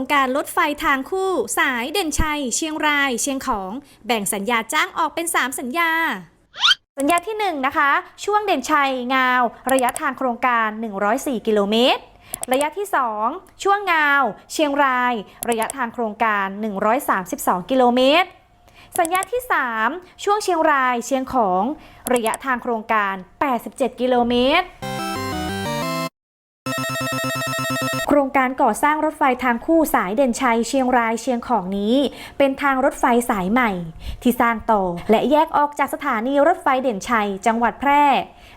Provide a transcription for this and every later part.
รงการรถไฟทางคู่ สายเด่นชัย เชียงราย เชียงของ แบ่งสัญญาจ้างออกเป็น 3 สัญญาสัญญาที่ 1 นะคะ ช่วงเด่นชัยงาว ระยะทางโครงการ 104 กิโลเมตร ระยะที่ 2 ช่วงงาว เชียงราย ระยะทางโครงการ 132 กิโลเมตร สัญญาที่ 3 ช่วงเชียงราย เชียงของ ระยะทางโครงการ 87 กิโลเมตร รงการก่อสร้างรถไฟทางคู่สายเด่นชัยเชียงรายเชียงของนี้ เป็นทางรถไฟสายใหม่ ที่สร้างต่อและแยกออกจากสถานีรถไฟเด่นชัย จังหวัดแพร่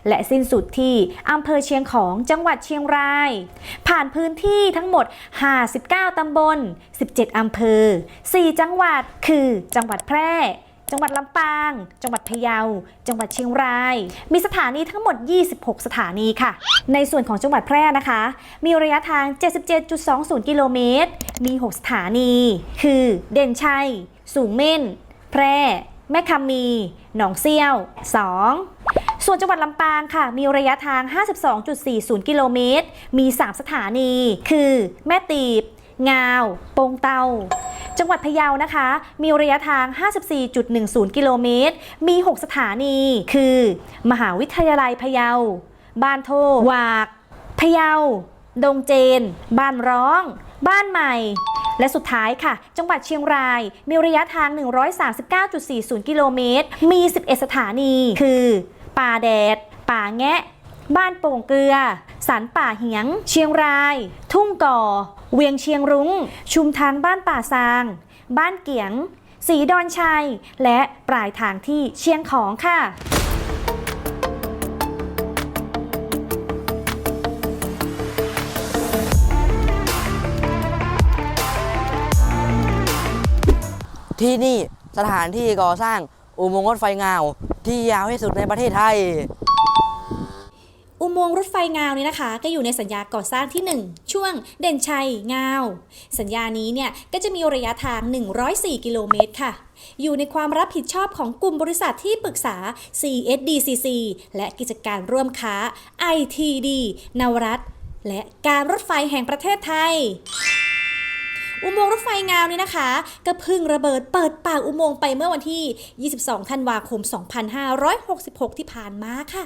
และสิ้นสุดที่อำเภอเชียงของจังหวัดเชียงราย ผ่านพื้นที่ทั้งหมด 59 ตำบล 17 อำเภอ 4 จังหวัดคือจังหวัดแพร่ จังหวัดลำปาง จังหวัดพะเยา จังหวัดเชียงราย มีสถานีทั้งหมด 26 สถานีค่ะ ในส่วนของจังหวัดแพร่นะคะ มีระยะทาง 77.20 กิโลเมตร มี 6 สถานี คือ เด่นชัย สูงเม่น แพร่ แม่คำมี หนองเซี่ยว 2 ส่วนจังหวัดลำปางค่ะ มีระยะทาง 52.40 กิโลเมตร มี 3 สถานี คือ แม่ตีบ งาว ปงเตา จังหวัดพะเยานะคะ มีระยะทาง 54.10 กิโลเมตร มี 6 สถานี คือ มหาวิทยาลัยพะเยา บ้านโทวาก พะเยา ดงเจน บ้านร้อง บ้านใหม่และสุดท้ายค่ะ จังหวัดเชียงราย มีระยะทาง 139.40 กิโลเมตร มี 11 สถานี คือ ป่าแดด ป่าแงะ บ้านโป่งเกลือ สันป่าเหียง เชียงราย ทุ่งก่อ เวียงเชียงรุง้ง ชุมทางบ้านป่าซาง บ้านเกียง สีดอนชัย และปลายทางที่เชียงของค่ะที่นี่สถานที่ก่อสร้างอุโมงค์รถไฟงาวที่ยาวที่สุดในประเทศไทย โมงค์รถไฟงาวเนี่ยนะคะ ก็อยู่ในสัญญาก่อสร้างที่ 1 ช่วงเด่นชัยงาว สัญญานี้เนี่ยก็จะมีระยะทาง 104 กิโลเมตรค่ะ อยู่ในความรับผิดชอบของกลุ่มบริษัทที่ปรึกษา CSDCC และกิจการร่วมค้า ITD นวรัตและการรถไฟแห่งประเทศไทยอุโมงค์รถไฟงาวนี่นะคะ ก็พึ่งระเบิดเปิดปากอุโมงค์ไปเมื่อวันที่ 22 ธันวาคม 2566 ที่ผ่านมาค่ะ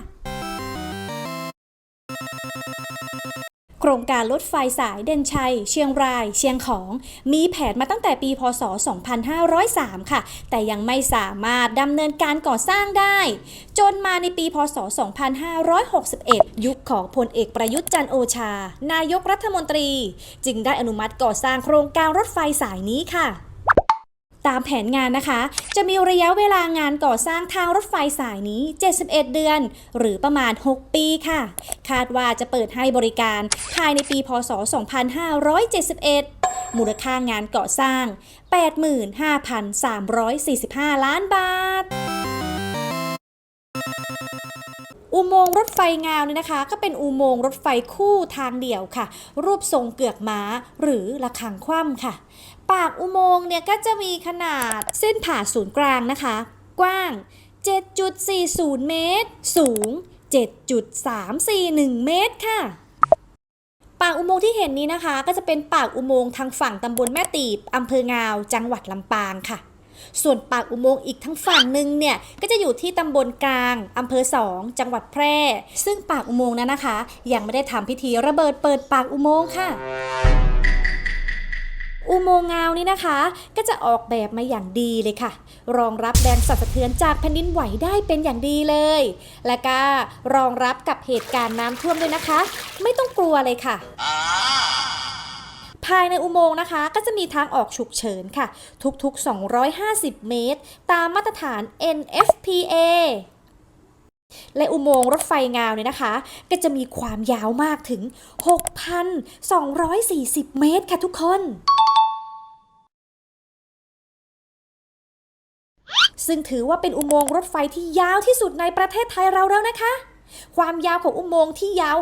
ครงการรถไฟสายเด่นชัย เชียงราย เชียงของ มีแผนมาตั้งแต่ปีพศ 2503 ค่ะ แต่ยังไม่สามารถดำเนินการก่อสร้างได้ จนมาในปีพศ 2561 ยุคของพลเอกประยุทธ์จันโอชา นายกรัฐมนตรี จึงได้อนุมัติก่อสร้างโครงการรถไฟสายนี้ค่ะ ตามแผนงานนะคะ จะมีระยะเวลางานก่อสร้างทางรถไฟสายนี้ 71 เดือน หรือประมาณ 6 ปีค่ะ คาดว่าจะเปิดให้บริการภายในปีพศ 2571 มูลค่างานก่อสร้าง 85,345 ล้านบาท อุโมงค์รถไฟงาวเนี่ยนะคะ ก็เป็นอุโมงค์รถไฟคู่ทางเดี่ยวค่ะ รูปทรงเกือกม้าหรือระฆังคว่ำค่ะ ปากอุโมงค์เนี่ยก็จะมีขนาดเส้นผ่าศูนย์กลางนะคะ กว้าง 7.40 เมตร สูง 7.341 เมตรค่ะปากอุโมงค์ที่เห็นนี้นะคะ ก็จะเป็นปากอุโมงค์ทางฝั่งตำบลแม่ตีบอำเภองาว จังหวัดลำปางค่ะ ส่วนปากอุโมงค์อีกทั้งฝั่งหนึ่งเนี่ยก็จะอยู่ที่ตำบลกลางอำเภอสองจังหวัดแพร่ ซึ่งปากอุโมงค์นั้นนะคะ ยังไม่ได้ทำพิธีระเบิดเปิดปากอุโมงค์ค่ะอุโมงค์งาวนี้นะคะ ก็จะออกแบบมาอย่างดีเลยค่ะ รองรับแรงสั่นสะเทือนจากแผ่นดินไหวได้เป็นอย่างดีเลย และก็รองรับกับเหตุการณ์น้ำท่วมด้วยนะคะ ไม่ต้องกลัวเลยค่ะ ภายในอุโมงค์นะคะ ก็จะมีทางออกฉุกเฉินค่ะ ทุกๆ 250 เมตร ตามมาตรฐาน NFPA และอุโมงค์รถไฟงาวเนี่ยนะคะ ก็จะมีความยาวมากถึง 6,240 เมตรค่ะทุกคน ซึ่งถือว่าเป็นอุโมงค์รถไฟที่ยาวที่สุดในประเทศไทยเราแล้วนะคะ ความยาวของอุโมงค์ที่ยาว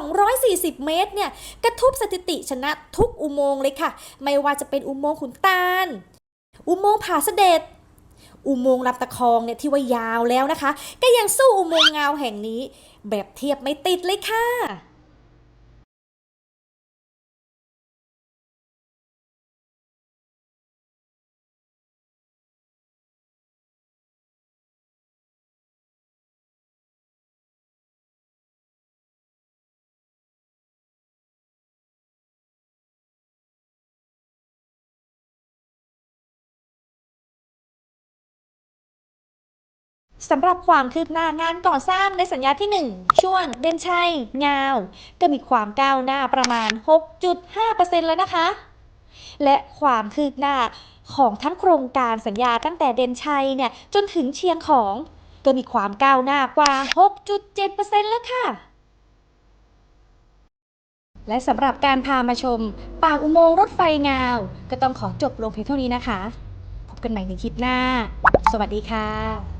6,240 เมตรเนี่ยกระทุบสถิติชนะทุกอุโมงค์เลยค่ะ ไม่ว่าจะเป็นอุโมงค์ขุนตาล อุโมงค์ผาเสด็จอุโมงค์ลำตะคองเนี่ยที่ว่ายาวแล้วนะคะ ก็ยังสู้อุโมงค์เงาแห่งนี้ แบบเทียบไม่ติดเลยค่ะ สำหรับความคืบหน้างานก่อสร้างในสัญญาที่ 1 ช่วงเด่นชัยงาว ก็มีความก้าวหน้าประมาณ 6.5%แล้วนะคะ และความคืบหน้าของทั้งโครงการสัญญาตั้งแต่เด่นชัยเนี่ยจนถึงเชียงของ ก็มีความก้าวหน้ากว่า 6.7%แล้วค่ะ และสำหรับการพามาชม ปากอุโมงค์รถไฟงาว ก็ต้องขอจบลงเพียงเท่านี้นะคะ พบกันใหม่ในคลิปหน้า สวัสดีค่ะ